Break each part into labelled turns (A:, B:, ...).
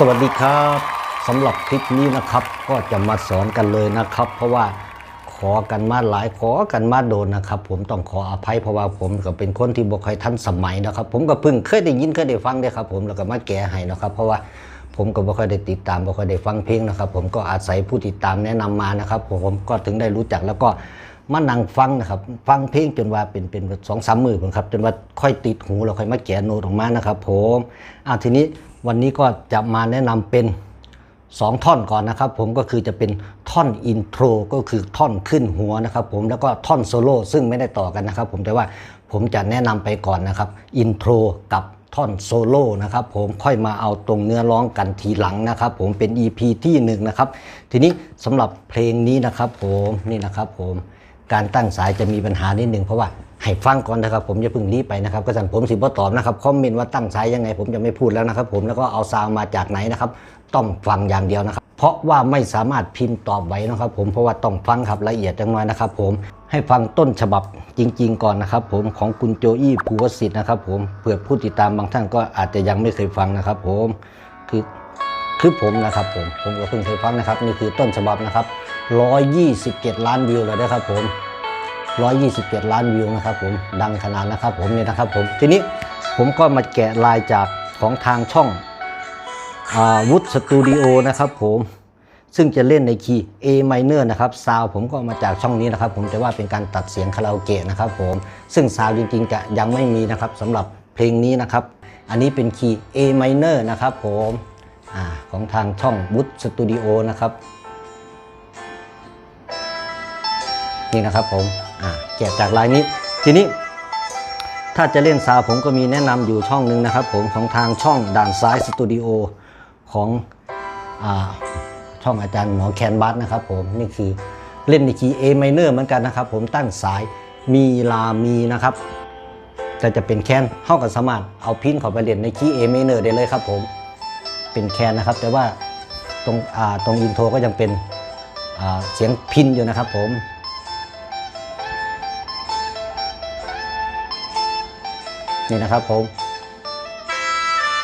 A: สวัสดีครับสำหรับคลิปนี้นะครับ ก็จะมาสอนกันเลยนะครับ เพราะว่าขอกันมาหลายขอกันมาโดนนะครับ ผมต้องขออภัยเพราะว่าผมก็เป็นคนที่บ่ค่อยทันสมัยนะครับ ผมก็เพิ่งเคยได้ยินเคยได้ฟังเด้ครับ ผมแล้วก็มาแก้ให้นะครับ เพราะว่าผมก็บ่ค่อยได้ติดตามบ่ค่อยได้ฟังเพลงนะครับ ผมก็อาศัยผู้ติดตามแนะนำมานะครับ ผมก็ถึงได้รู้จักแล้วก็มานั่งฟังนะครับ ฟังเพลงจนว่าเป็นเป็นสองสามมือผมครับจนว่าค่อยติดหูแล้วค่อยมาแกะโน้ตออกมานะครับ ผมอ่าทีนี้ วันนี้ก็จะมาแนะนำเป็นสองท่อนก่อนนะครับ ผมก็คือจะเป็นท่อนอินโทรก็คือท่อนขึ้นหัวนะครับ ผมแล้วก็ท่อนโซโล่ซึ่งไม่ได้ต่อกันนะครับ ผมแต่ว่าผมจะแนะนำไปก่อนนะครับอินโทรกับท่อนโซโล่นะครับผมค่อยมาเอาตรงเนื้อร้องกันทีหลังนะครับ ผมเป็น EP ที่หนึ่งนะครับทีนี้สำหรับเพลงนี้นะครับ ผมนี่นะครับ ผมการตั้งสายจะมีปัญหานิดนึงเพราะว่า ให้ฟังก่อนนะครับ ผมอย่าเพิ่งรีบไปนะครับก็สั่นผมสิบ่ตอบนะครับคอมเมนต์ว่าตั้งสายยังไง ผมจะไม่พูดแล้วนะครับ ผมแล้วก็เอาซาวมาจากไหนนะครับ ต้องฟังอย่างเดียวนะครับ เพราะว่าไม่สามารถพิมพ์ตอบไว้นะครับ ผมเพราะว่าต้องฟังครับละเอียดจังน้อยนะครับ ผมให้ฟังต้นฉบับจริง ๆ ก่อนนะครับ ผมของคุณโจอี้ภูวสิทธิ์นะครับ ผมเผื่อผู้ติดตามบางท่านก็อาจจะยังไม่เคยฟังนะครับ ผมคือคือผมนะครับผมผมก็เพิ่งเคยฟังนะครับนี่คือต้นฉบับนะครับ127 ล้านวิวเลยนะครับผม 127 ล้านวิวนะครับผมดังขนาดนะครับผมเนี่ยนะครับผมทีนี้ผมก็มาแกะลายจากของทางช่องวุฒสตูดิโอนะครับผมซึ่งจะเล่นในคีย์ A minor นะครับซาวผมก็มาจากช่องนี้นะครับ ผมแต่ว่าเป็นการตัดเสียงคาราโอเกะนะครับผมซึ่งซาวจริงๆจะยังไม่มีนะครับสำหรับเพลงนี้นะครับ อันนี้เป็นคีย์ A minor นะครับผมอของทางช่องวุฒสตูดิโอนะครับ นี่นะครับผมแกะจากลายนี้ ทีนี้ถ้าจะเล่นซาวผมก็มีแนะนำอยู่ช่องหนึ่งนะครับผมของทางช่องด่านซ้ายสตูดิโอของอช่องอาจารย์หมอแคนบัสนะครับผมนี่คือเล่นในคีย์ A minor เหมือนกันนะครับผมตั้งสายมีลามีนะครับแต่จะเป็นแคนเข้ากับสามารถเอาพินเข้าไปเล่นในคีย์ A minor ได้เลยครับผมเป็นแคนนะครับ แต่ว่าตรงตรงอินโทรก็ยังเป็นเสียงพินอยู่นะครับผม นี่นะครับผม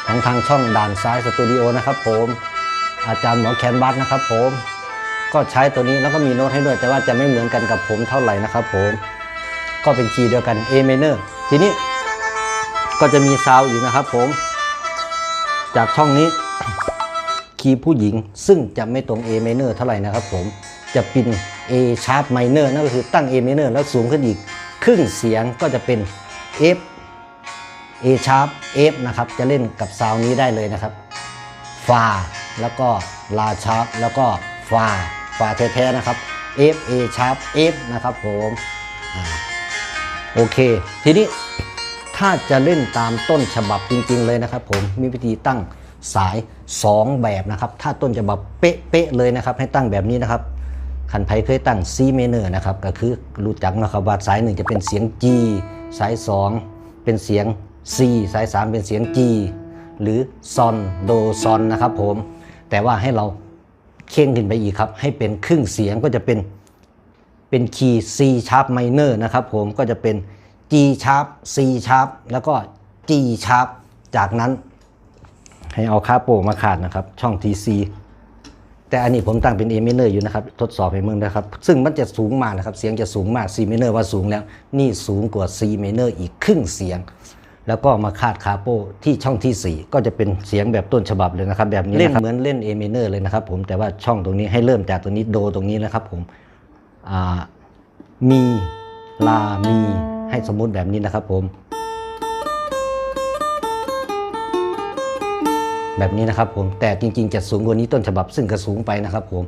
A: ของทางช่องด่านซ้ายสตูดิโอนะครับผมอาจารย์หมอแคนบัสนะครับผมก็ใช้ตัวนี้แล้วก็มีโน้ตให้ด้วย แต่ว่าจะไม่เหมือนกันกับผมเท่าไหร่นะครับผมก็เป็นคีย์เดียวกัน A minor ทีนี้ก็จะมีซาวอีกนะครับผม จากช่องนี้คีย์ผู้หญิงซึ่งจะไม่ตรง A minor เท่าไหร่นะครับผมจะเป็น A sharp minor นั่นก็คือตั้ง A minor แล้วสูงขึ้นอีก ครึ่งเสียงก็จะเป็น F A sharp F นะครับ จะเล่นกับซาวนี้ได้เลยนะครับฟาแล้วก็ลาชาร์ปแล้วก็ฟาฟาแท้ๆนะครับ F A sharp F นะครับผมอโอเค ทีนี้ถ้าจะเล่นตามต้นฉบับจริง ๆ เลยนะครับผมมีวิธีตั้งสาย 2 แบบนะครับ ถ้าต้นฉบับเป๊ะๆเลยนะครับ ให้ตั้งแบบนี้นะครับขันไพเคยตั้ง C minor นะครับ ก็คือรู้จักนะครับว่าสายหนึ่งจะเป็นเสียง G สาย 2 เป็นเสียง C สาย 3 เป็นเสียง G หรือซอนโดซอนนะครับผม แต่ว่าให้เราเข่งขึ้นไปอีกครับ ให้เป็นครึ่งเสียงก็จะเป็นเป็นคีย์ C sharp minor นะครับผมก็จะเป็น G sharp C sharp แล้วก็ G sharp จากนั้น ให้เอาค่าโป่งมาขาดนะครับ ช่อง TC แต่อันนี้ผมตั้งเป็น A minor อยู่นะครับ ทดสอบให้มึงนะครับ ซึ่งมันจะสูงมากนะครับ เสียงจะสูงมาก C minor ว่าสูงแล้ว นี่สูงกว่า C minor อีกครึ่งเสียง แล้วก็มาคาดคาโปที่ช่องที่ 4 ก็จะเป็นเสียงแบบต้นฉบับเลยนะครับ แบบนี้เล่นเหมือนเล่น A minor เลยนะครับผมแต่ว่าช่องตรงนี้ให้เริ่มจากตรงนี้โดตรงนี้นะครับผมอ่ามีลามีให้สมมุติแบบนี้นะครับผม แบบนี้นะครับผมแต่จริง ๆ จะสูงกว่านี้ต้นฉบับซึ่งก็สูงไปนะครับผม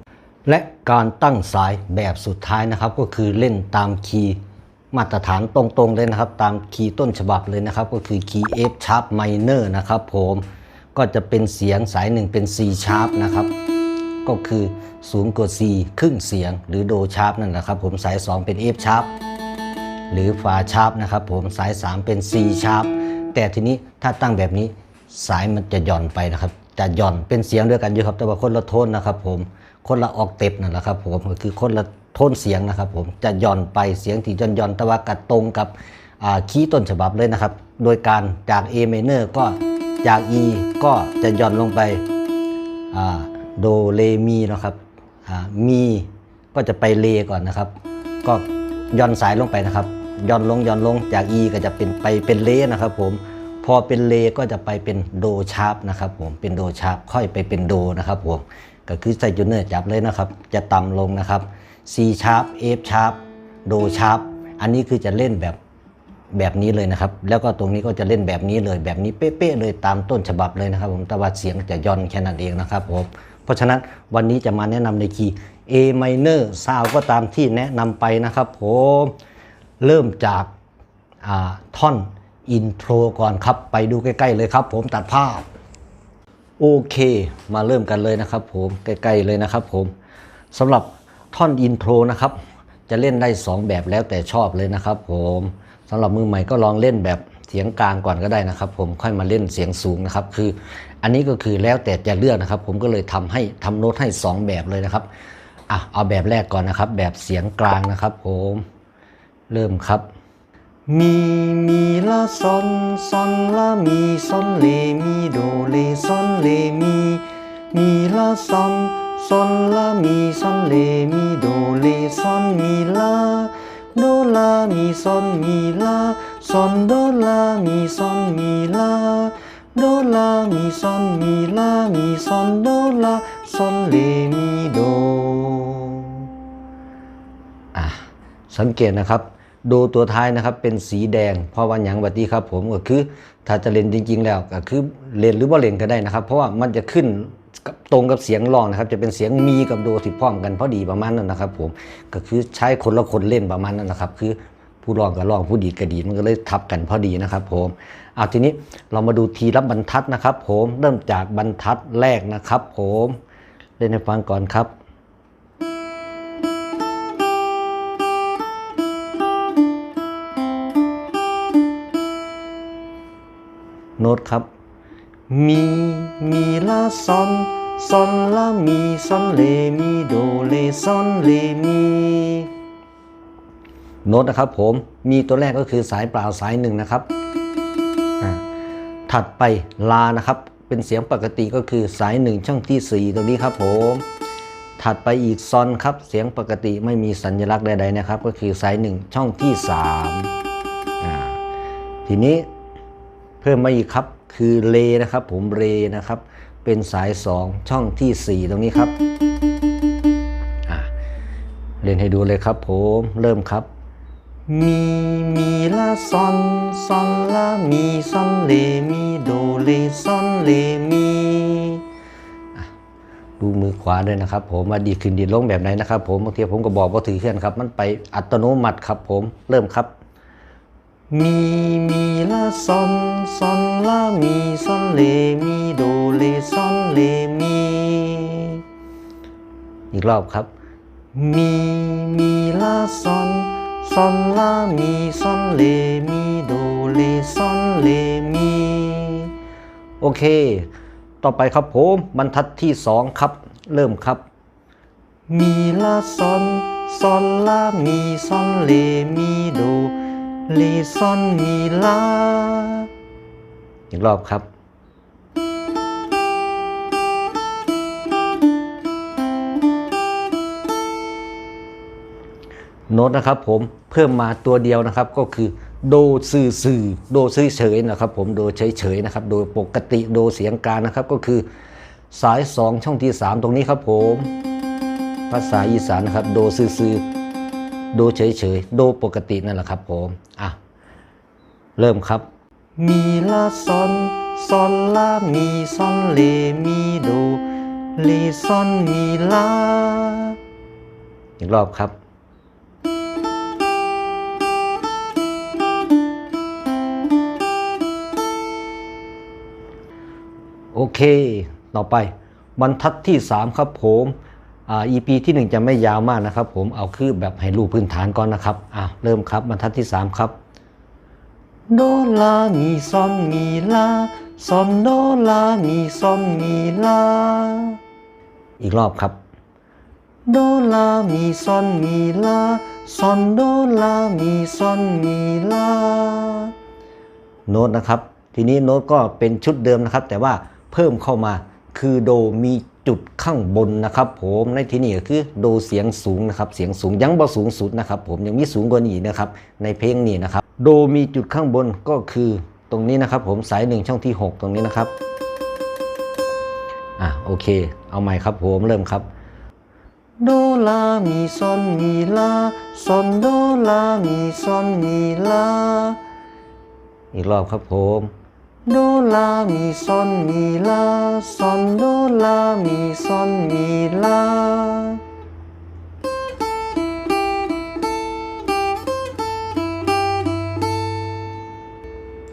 A: และการตั้งสายแบบสุดท้ายนะครับ ก็คือเล่นตามคีย์ มาตรฐานตรงๆเลยนะครับ ตามคีย์ต้นฉบับเลยนะครับ ก็คือคีย์ F sharp minor นะครับผมก็จะเป็นเสียงสายหนึ่งเป็น C sharp นะครับก็คือสูงกว่า C ครึ่งเสียงหรือโดชาร์ปนั่นแหละครับ ผมสาย 2 เป็น F sharp หรือฟาชาร์ปนะครับ ผมสาย 3 เป็น C ชาร์ปแต่ทีนี้ถ้าตั้งแบบนี้สายมันจะหย่อนไปนะครับ จะหย่อนเป็นเสียงด้วยกันอยู่ครับ แต่ว่าคนละโทนนะครับ ผมคนละออกเต็ปนั่นแหละครับ ผมก็คือคนละ โทนเสียงนะครับผมจะย่อนไปเสียงที่ย่อนย่อนแต่ว่ากัดตรงกับคีย์ต้นฉบับเลยนะครับ โดยการจาก A minor ก็จาก E ก็จะย่อนลงไปโดเลมีนะครับมีก็จะไปเลก่อนนะครับ ก็ย่อนสายลงไปนะครับย่อนลงย่อนลงจาก E ก็จะเป็นไปเป็นเลนะครับผมพอเป็นเลก็จะไปเป็นโดชาร์ปนะครับผมเป็นโดชาร์ปค่อยไปเป็นโดนะครับผมก็คือใส่จูเนอร์จับเลยนะครับ จะต่ำลงนะครับ C ชาร์ป F ชาร์ปโดชาร์ปอันนี้คือจะเล่นแบบแบบนี้เลยนะครับ แล้วก็ตรงนี้ก็จะเล่นแบบนี้เลยแบบนี้เป๊ะๆเลยตามต้นฉบับเลยนะครับ ผมแต่ว่าเสียงจะย่อนแค่นั้นเองนะครับผมเพราะฉะนั้นวันนี้จะมาแนะนำในคีย์ A minor ซาวก็ตามที่แนะนำไปนะครับผมเริ่มจากาท่อนอินโทรก่อนครับ ไปดูใกล้ ๆ เลยครับ ผมตัดภาพ โอเค มาเริ่มกันเลยนะครับ ผมใกล้ ๆ เลยนะครับ ผมสำหรับ ท่อนอินโทรนะครับ จะเล่นได้ 2 แบบแล้วแต่ชอบเลยนะครับผมสำหรับมือใหม่ก็ลองเล่นแบบเสียงกลางก่อนก็ได้นะครับ ผมค่อยมาเล่นเสียงสูงนะครับ คืออันนี้ก็คือแล้วแต่จะเลือกนะครับ ผมก็เลยทำให้ทำโน้ตให้ 2 แบบเลยนะครับอะเอาแบบแรกก่อนนะครับ แบบเสียงกลางนะครับ ผมเริ่มครับมีมีลาซอนซอนลามีซอนเลมีโดเลซอนเลมีมีลาซอน ซอนลามีซอนเลมีโดเลซอนมีลาโดลามีซอนมีลาซอนโดลามีซอนมีลาโดลามีซอนมีลามีซอนโดลาซอนเลมีโดอะสังเกตนะครับโดตัวท้ายนะครับเป็นสีแดง เพราะว่าอย่างวัดนี้ครับผมก็คือถ้าจะเล่นจริง ๆ แล้วก็คือเล่นหรือว่าเล่นก็ได้นะครับ เพราะว่ามันจะขึ้น ตรงกับเสียงร้องนะครับ จะเป็นเสียงมีกับโดที่พร้อมกันพอดีประมาณนั้นนะครับ ผมก็คือใช้คนละคนเล่นประมาณนั้นนะครับ คือผู้ร้องกับร้องผู้ดีกับดีมันก็เลยทับกันพอดีนะครับ ผมเอาทีนี้เรามาดูทีละบรรทัดนะครับ ผมเริ่มจากบรรทัดแรกนะครับ ผมเล่นให้ฟังก่อนครับโน้ตครับ มีมีลาซอนซอนลามีซอนเลมีโดเลซอนเลมีโน้ตนะครับผมมีตัวแรกก็คือสายเปล่าสายหนึ่งนะครับ ถัดไปลานะครับ เป็นเสียงปกติก็คือสายหนึ่งช่องที่ 4 ตรงนี้ครับผม ถัดไปอีกซอนครับเสียงปกติไม่มีสัญลักษณ์ใดๆนะครับ ก็คือสายหนึ่งช่องที่3ทีนี้เพิ่มมาอีกครับ คือเลนะครับ ผมเรนะครับ เป็นสาย 2 ช่องที่ 4 ตรงนี้ครับอะเล่นให้ดูเลยครับผมเริ่มครับ มีมีลาซอนซอนลามีซอนเลมีโดเลซอนเลมีดูมือขวาด้วยนะครับ ผมมาดีขึ้นดีลงแบบไหนนะครับ ผมบางทีผมก็บอกว่าถือเคลื่อนครับ มันไปอัตโนมัติครับ ผมเริ่มครับ มีมีลาซอนซอนลามีซอนเลมีโดเลซอนเลมี อีกรอบครับ มีมีลาซอนซอนลามีซอนเลมีโดเลซอนเลมี โอเค ต่อไปครับผมบรรทัดที่สองครับ เริ่มครับ มีลาซอนซอนลามีซอนเลมีโด ลีซอนมีลา อีกรอบครับ โน้ตนะครับผมเพิ่มมาตัวเดียวนะครับก็คือโดซื่อซื่อโดซื่อเฉยนะครับผมโดเฉยเฉยนะครับโดยปกติโดเสียงกลางนะครับก็คือสาย 2 ช่องที่ 3 ตรงนี้ครับผม ภาษาอีสานนะครับ โดซื่อซื่อ ดเฉยเฉยโดปกตินั่นแหละครับผมอะเริ่มครับ มีลาซอนซอนลา มีซอนเล มีโด เลซอนมีลา อีกรอบครับโอเค ต่อไปบรรทัดที่ 3 ครับผม อ่า EP ที่ 1 จะไม่ยาวมากนะครับ ผมเอาคือแบบให้รู้พื้นฐานก่อนนะครับอะเริ่มครับบรรทัดที่ 3 ครับโดลามีซอนมีลาซอนโดลามีซอนมีลาอีกรอบครับโดลามีซอนมีลาซอนโดลามีซอนมีลาโน้ตนะครับ ทีนี้โน้ตก็เป็นชุดเดิมนะครับ แต่ว่าเพิ่มเข้ามาคือโดมี จุดข้างบนนะครับ ผมในที่นี้ก็คือโดเสียงสูงนะครับ เสียงสูงยังบ่สูงสุดนะครับ ผมยังมีสูงกว่านี้นะครับ ในเพลงนี้นะครับ โดมีจุดข้างบนก็คือตรงนี้นะครับ ผมสายหนึ่งช่องที่ 6 ตรงนี้นะครับอะโอเค เอาใหม่ครับผมเริ่มครับโดลามีซอนมีลาซอนโดลามีซอนมีลาอีกรอบครับผม โดลามีซอนมีลาซอนโดลามีซอนมีลา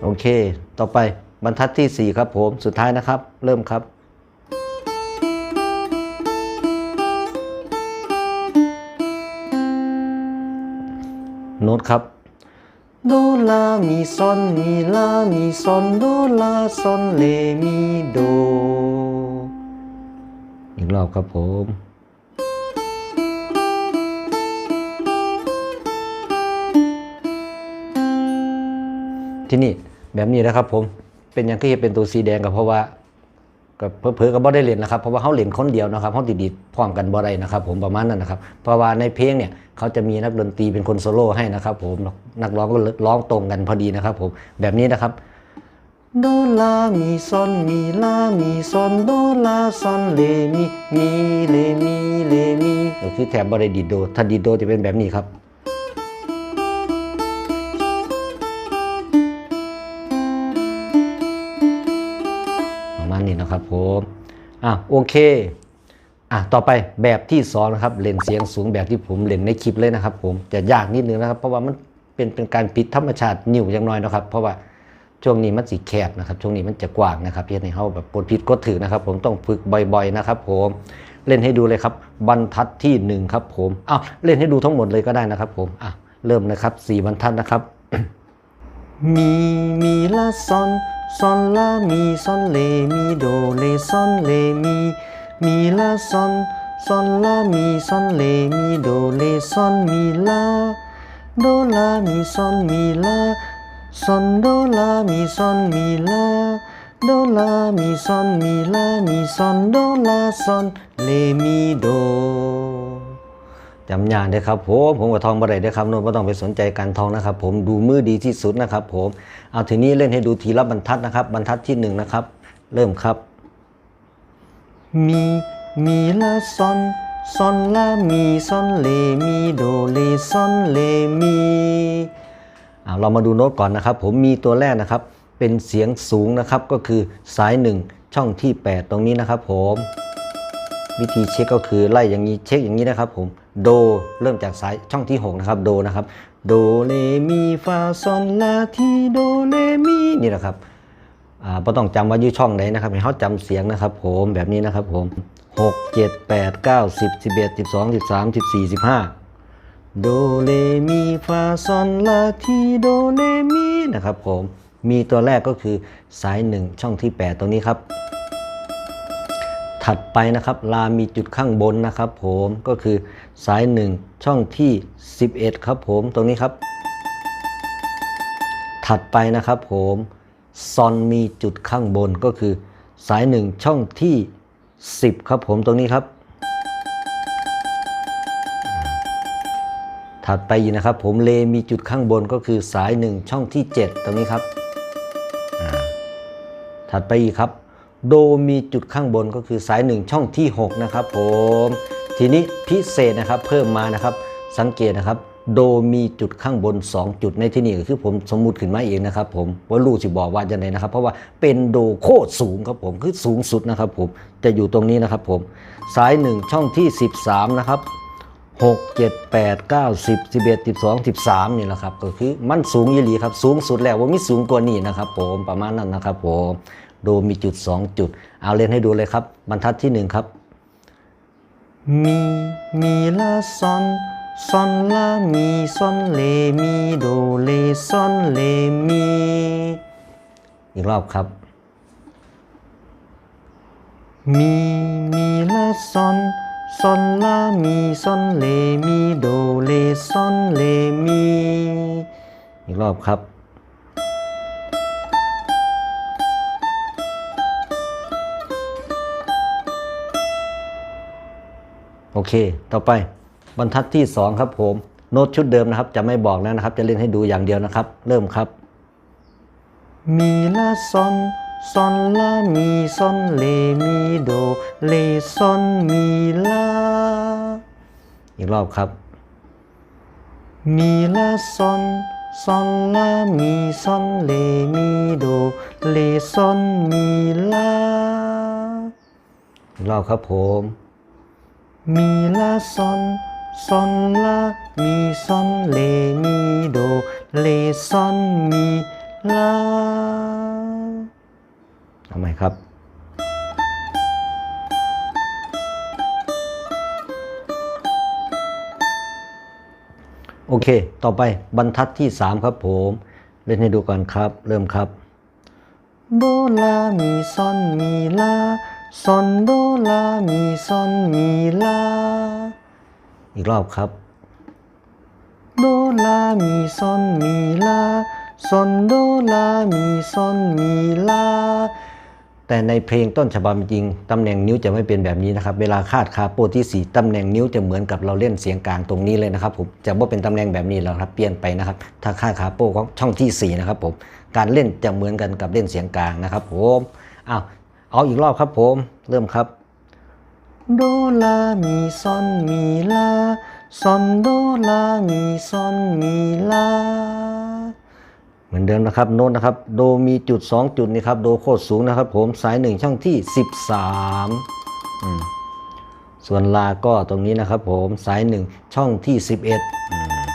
A: โอเค ต่อไปบรรทัดที่ 4 ครับผม สุดท้ายนะครับ เริ่มครับ โน้ตครับ โดลามีซอนมีลามีซอนโดลาซอนเลมีโด อีกรอบครับผมที่นี่แบบนี้นะครับผม เป็นอย่างที่เห็นเป็นตัวสีแดงก็เพราะว่า ก็เผลอๆก็บ่ได้เล่นนะครับเพราะว่าเขาเล่นคนเดียวนะครับเขาติดดีดพร้อมกันบ่ได้นะครับผมประมาณนั้นนะครับเพราะว่าในเพลงเนี่ยเขาจะมีนักดนตรีเป็นคนโซโล่ให้นะครับผมนักร้องก็ร้องตรงกันพอดีนะครับผมแบบนี้นะครับโดลามีซอนมีลามีซอนโดลาซอนเลมีมีเลมีเลมีก็คือแถบบริดีดโดถ้าดีดโดจะเป็นแบบนี้ครับ นะครับผมอะโอเคอะต่อไปแบบที่สองนะครับเล่นเสียงสูงแบบที่ผมเล่นในคลิปเลยนะครับ ผมจะยากนิดนึงนะครับ เพราะว่ามันเป็นเป็นการปิดธรรมชาตินิ่วอย่างน้อยนะครับ เพราะว่าช่วงนี้มันสีแคบนะครับ ช่วงนี้มันจะกว้างนะครับเพื่อให้เขาแบบกดผิดกดถือนะครับ ผมต้องฝึกบ่อย ๆนะครับ ผมเล่นให้ดูเลยครับ บรรทัดที่หนึ่งครับผมอ้าวเล่นให้ดูทั้งหมดเลยก็ได้นะครับ ผมอะเริ่มนะครับสี่บรรทัดนะครับ มีมีลาซอนซอนลามีซอนเลมีโดเลซอนเลมีมีลาซอนซอนลามีซอนเลมีโดเลซอนมีล จำยานเด้อครับผมผมกับทองบ่ได้เด้อครับโน้ตไม่ต้องไปสนใจการทองนะครับ ผมดูมือดีที่สุดนะครับ ผมเอาทีนี้เล่นให้ดูทีละบรรทัดนะครับ บรรทัดที่หนึ่งนะครับ เริ่มครับ มีมีลาซอนซอนลามีซอนเลมีโดเลซอนเลมีเอาเรามาดูโน้ตก่อนนะครับ ผมมีตัวแรกนะครับ เป็นเสียงสูงนะครับก็คือสายหนึ่งช่องที่ 8 ตรงนี้นะครับ ผม วิธีเช็คก็คือไล่อย่างนี้เช็คอย่างนี้นะครับ ผม โดเริ่มจากสายช่องที่ 6 นะครับ โดนะครับ โดเลมีฟาซอนลาทีโดเลมีนี่นะครับอ่าต้องจำว่ายู่ช่องไหนนะครับให้เขาจำเสียงนะครับ ผมแบบนี้นะครับผม 6 7 8 9 10 11 12 13 14 15 โดเลมีฟาซอนลาทีโดเลมีนะครับผมมีตัวแรกก็คือสาย 1 ช่องที่ 8 ตรงนี้ครับ ถัดไปนะครับลามีจุดข้างบนนะครับ ผมก็คือสาย 1 ช่องที่ 11 ครับผมตรงนี้ครับ ถัดไปนะครับผมซอนมีจุดข้างบนก็คือสาย 1 ช่องที่ 10 ครับผมตรงนี้ครับ ถัดไปอีกนะครับ ผมเลมีจุดข้างบนก็คือสาย 1 ช่องที่ 7 ตรงนี้ครับ ถัดไปอีกครับ โดมีจุดข้างบนก็คือสาย1ช่องที่6นะครับผมทีนี้พิเศษนะครับเพิ่มมานะครับสังเกตนะครับ โดมีจุดข้างบน 2 จุดในที่นี้ก็คือผมสมมุติขึ้นมาเองนะครับ ผมว่ารู้สิบอกว่าจะไหนนะครับ เพราะว่าเป็นโดโคตรสูงครับผมคือสูงสุดนะครับ ผมจะอยู่ตรงนี้นะครับ ผมสาย 1 ช่องที่ 13 นะครับ 6 7 8 9 10 11 12 13นี่แหละครับก็คือมันสูงยี่หลีครับสูงสุดแล้วว่ามีสูงกว่านี้นะครับ ผมประมาณนั้นนะครับ ผม ดมีจุด 2 จุด เอาเล่นให้ดูเลยครับ บรรทัดที่ 1 ครับ มีมีลาซอนซอนลามีซอนเลมีโดเลซอนเลมีอีกรอบครับ มีมีลาซอนซอนลามีซอนเลมีโดเลซอนเลมีอีกรอบครับ โอเค ต่อไปบรรทัดที่ 2 ครับผม โน้ตชุดเดิมนะครับ จะไม่บอกแล้วนะครับ จะเล่นให้ดูอย่างเดียวนะครับ เริ่มครับ มีลาซอนซอนลามีซอนเลมีโดเลซอนมีลาอีกรอบครับ มีลาซอนซอนลามีซอนเลมีโดเลซอนมีลาอีกรอบครับผม มีลาซอนซอนลามีซอนเลมีโดเลซอนมีลาทำไมครับโอเค ต่อไปบรรทัดที่ 3 ครับผม เล่นให้ดูก่อนครับ เริ่มครับ โดลา มีซอน มีลา ซอนโดลามีซอนมีลา อีกรอบครับ โดลามีซอนมีลาซอนโดลามีซอนมีลา แต่ในเพลงต้นฉบับจริง ตำแหน่งนิ้วจะไม่เป็นแบบนี้นะครับ เวลาคาดคาโปที่ 4 ตำแหน่งนิ้วจะเหมือนกับเราเล่นเสียงกลางตรงนี้เลยนะครับผม จะว่าเป็นตำแหน่งแบบนี้แล้วครับ เปลี่ยนไปนะครับ ถ้าคาดคาโปของช่องที่ 4 นะครับผม การเล่นจะเหมือนกันกับเล่นเสียงกลางนะครับผม อ้าว เอาอีกรอบครับผม เริ่มครับ โดลามีซอนมีลาซอนโดลามีซอนมีลาเหมือนเดิมนะครับโน้ตนะครับ โดมีจุด 2 จุดนี่ครับ โดโคตรสูงนะครับ ผมสาย 1 ช่องที่ 13อืมส่วนลาก็ตรงนี้นะครับผมสาย 1 ช่องที่ 11อืม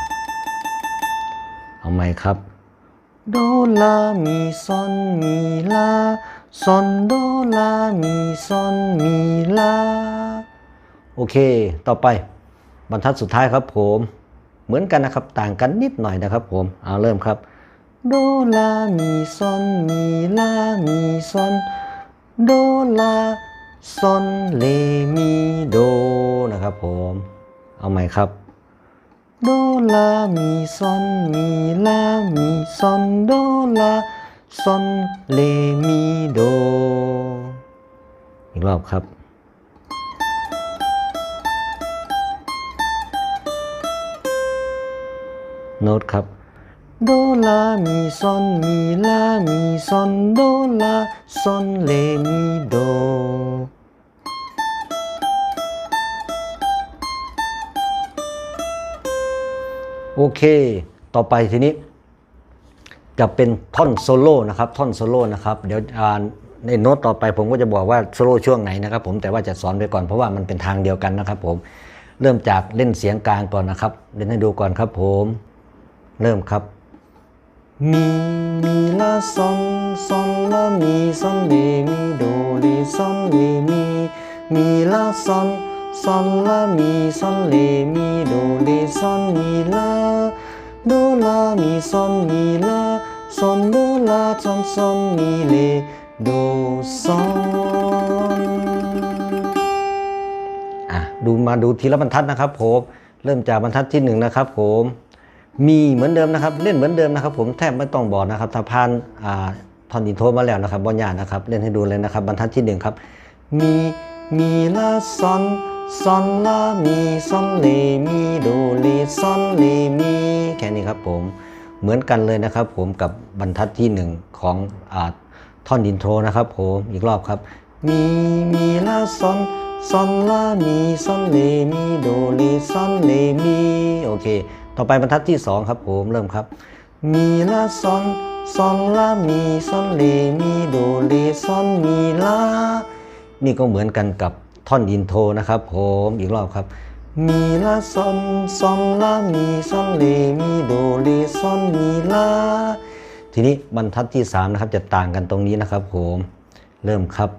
A: เอาไหมครับ โดลามีซอนมีลา ซอนโดลามีซอนมีลาโอเค ต่อไปบรรทัดสุดท้ายครับผม เหมือนกันนะครับต่างกันนิดหน่อยนะครับผมเอาเริ่มครับโดลามีซอนมีลามีซอนโดลาซอนเลมีโดนะครับผม เอาใหม่ครับโดลามีซอนมีลามีซอนโดลา ซอนเลมีโด อีกรอบครับ โน้ตครับ โดลามีซอนมีลามีซอนโดลาซอนเลมีโดโอเค ต่อไปทีนี้ จะเป็นท่อนโซโล่นะครับท่อนโซโล่นะครับเดี๋ยวในโน้ตต่อไปผมก็จะบอกว่าโซโล่ช่วงไหนนะครับผมแต่ว่าจะสอนไปก่อนเพราะว่ามันเป็นทางเดียวกันนะครับผมเริ่มจากเล่นเสียงกลางก่อนนะครับ เล่นให้ดูก่อนครับผม เริ่มครับ มีมีลาซอนซอนลามีซอนเลมีโดเลซอนเลมีมีลาซอนซอนลามีซอนเลมีโดเลซอนมีลา โดลามีซอนมีลาซอนโดลาซอนซอนมีเลโดซอนอะดูมาดูทีละบรรทัดนะครับผมเริ่มจากบรรทัดที่หนึ่งนะครับผมมีเหมือนเดิมนะครับ เล่นเหมือนเดิมนะครับ ผมแทบไม่ต้องบอกนะครับถ้าผ่านอ่าทอนอินโทรมาแล้วนะครับบอลยานะครับ เล่นให้ดูเลยนะครับ บรรทัดที่หนึ่งครับ มี มีลาซอนซอนลามีซอนเลมีโดเลซอนเลมีแค่นี้ครับผมเหมือนกันเลยนะครับผมกับบรรทัดที่หนึ่งของอท่อนอินโทรนะครับผมอีกรอบครับ มีมีลาซอนซอนลามีซอนเลมีโดเลซอนเลมีโอเค ต่อไปบรรทัดที่ 2 ครับผมเริ่มครับ มีลาซอนซอนลามีซอนเลมีโดเลซอนมีลา นี่ก็เหมือนกันกับท่อนอินโทรนะครับผมอีกรอบครับ มีลาซอนซอนลามีซอนเลมีโดเลซอนมีลาทีนี้บรรทัดที่ 3 นะครับจะต่างกันตรงนี้นะครับผมเริ่มครับ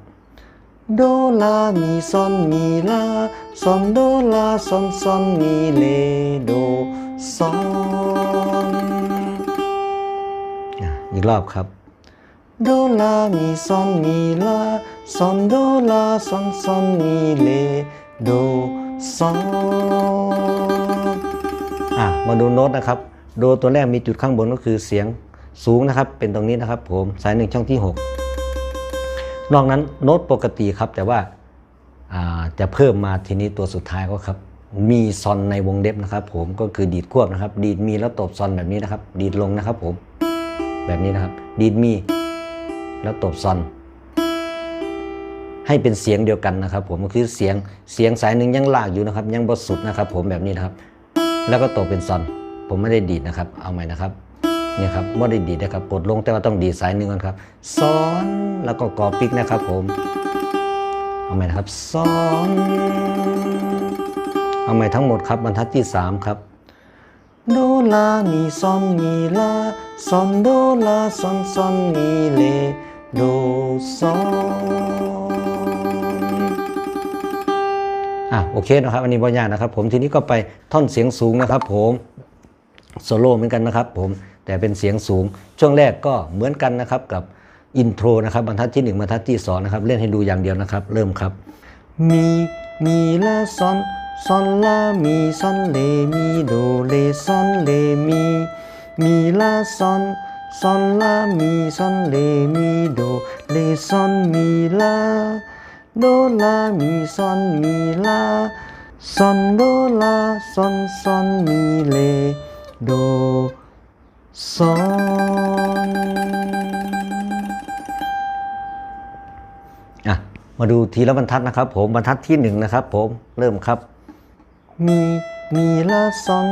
A: โดลามีซอนมีลาซอนโดลาซอนซอนมีเลโดซอนอีกรอบครับโดลามีซอนมีลา ซอนโดลาซอนซอนมีเลโดซอนอะมาดูโน้ตนะครับ โดตัวแรกมีจุดข้างบนก็คือเสียงสูงนะครับ เป็นตรงนี้นะครับผมสายหนึ่งช่องที่ 6 นอกนั้นโน้ตปกติครับ แต่ว่าอ่าจะเพิ่มมาทีนี้ตัวสุดท้ายก็ครับ มีซอนในวงเล็บนะครับ ผมก็คือดีดควบนะครับ ดีดมีแล้วตบซอนแบบนี้นะครับ ดีดลงนะครับ ผม แบบนี้นะครับ ดีดมี แล้วตบซอน ให้เป็นเสียงเดียวกันนะครับ ผมก็คือเสียงเสียงสายหนึ่งยังลากอยู่นะครับ ยังบดสุดนะครับ ผมแบบนี้นะครับ แล้วก็ตบเป็นซอน ผมไม่ได้ดีดนะครับ เอาใหม่นะครับเนี่ยครับไม่ได้ดีดนะครับกดลงแต่ว่าต้องดีดสายหนึ่งก่อนครับซอนแล้วก็กอปิกนะครับ ผม เอาใหม่นะครับซอนเอาใหม่ทั้งหมดครับบรรทัดที่ 3 ครับโดลามีซอนมีลาซอนโดลาซอนซอนมีเลโดซอน อะโอเคนะครับ อันนี้บ่ยากนะครับ ผมทีนี้ก็ไปท่อนเสียงสูงนะครับ ผมโซโล่เหมือนกันนะครับ ผมแต่เป็นเสียงสูง ช่วงแรกก็เหมือนกันนะครับกับอินโทรนะครับบรรทัดที่ 1บรรทัดที่2นะครับเล่นให้ดูอย่างเดียวนะครับ เริ่มครับ มีมีลาซอนซอนลามีซอนเลมีโดเลซอนเลมีมีลาซอนซอนลามีซอนเลมีโดเลซอนมีลา โดลามีซอนมีลาซอนโดลาซอนซอนมีเลโดซอนอะมาดูทีละบรรทัดนะครับผมบรรทัดที่หนึ่งนะครับผมเริ่มครับ มีมีลาซอน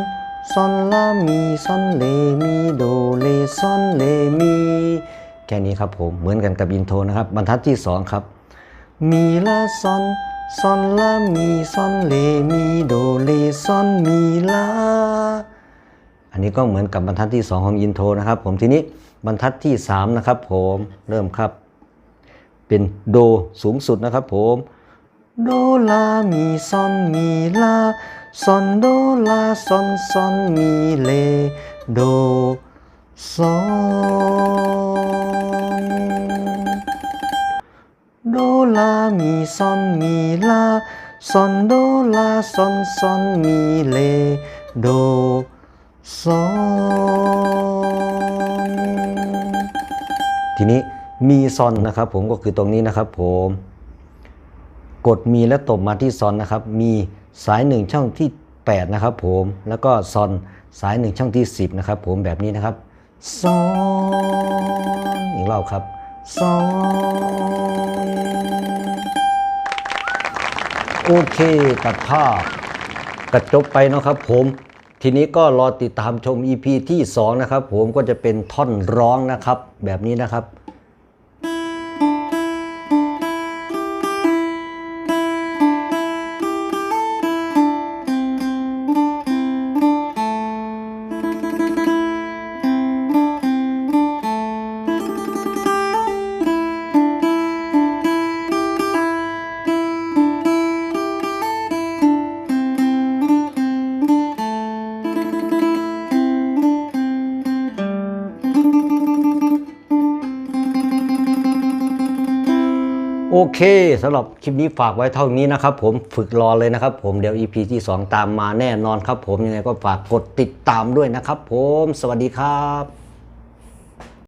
A: ซอนลามีซอนเลมีโดเลซอนเลมีแค่นี้ครับผมเหมือนกันกับอินโทรนะครับ บรรทัดที่สองครับ มีลาซอนซอนลามีซอนเลมีโดเลซอนมีลาอันนี้ก็เหมือนกับบรรทัดที่ 2 ของอินโทรนะครับ ผมทีนี้บรรทัดที่ 3 นะครับ ผมเริ่มครับ เป็นโดสูงสุดนะครับ ผมโดลามีซอนมีลาซอนโดลาซอนซอนมีเลโดซอน ลา มีซอน มีลา ซอนโดลา ซอนซอน มีเลโดซอนทีนี้มีซอนนะครับผมก็คือตรงนี้นะครับผมกดมีและตบมาที่ซอนนะครับ มีสายหนึ่งช่องที่ 8 นะครับผม แล้วก็ซอนสายหนึ่งช่องที่ 10 นะครับผมแบบนี้นะครับซอนอีกรอบครับ สองโอเค ตัดภาพกระจบไปนะครับผม ทีนี้ก็รอติดตามชม EP ที่ 2 นะครับผมก็จะเป็นท่อนร้องนะครับ แบบนี้นะครับ เคสำหรับคลิปนี้ฝากไว้เท่านี้นะครับผมฝึกรอเลยนะครับผมเดี๋ยว EP ที่ 2 ตามมาแน่นอนครับผมยังไงก็ฝากกดติดตามด้วยนะครับผมสวัสดีครับ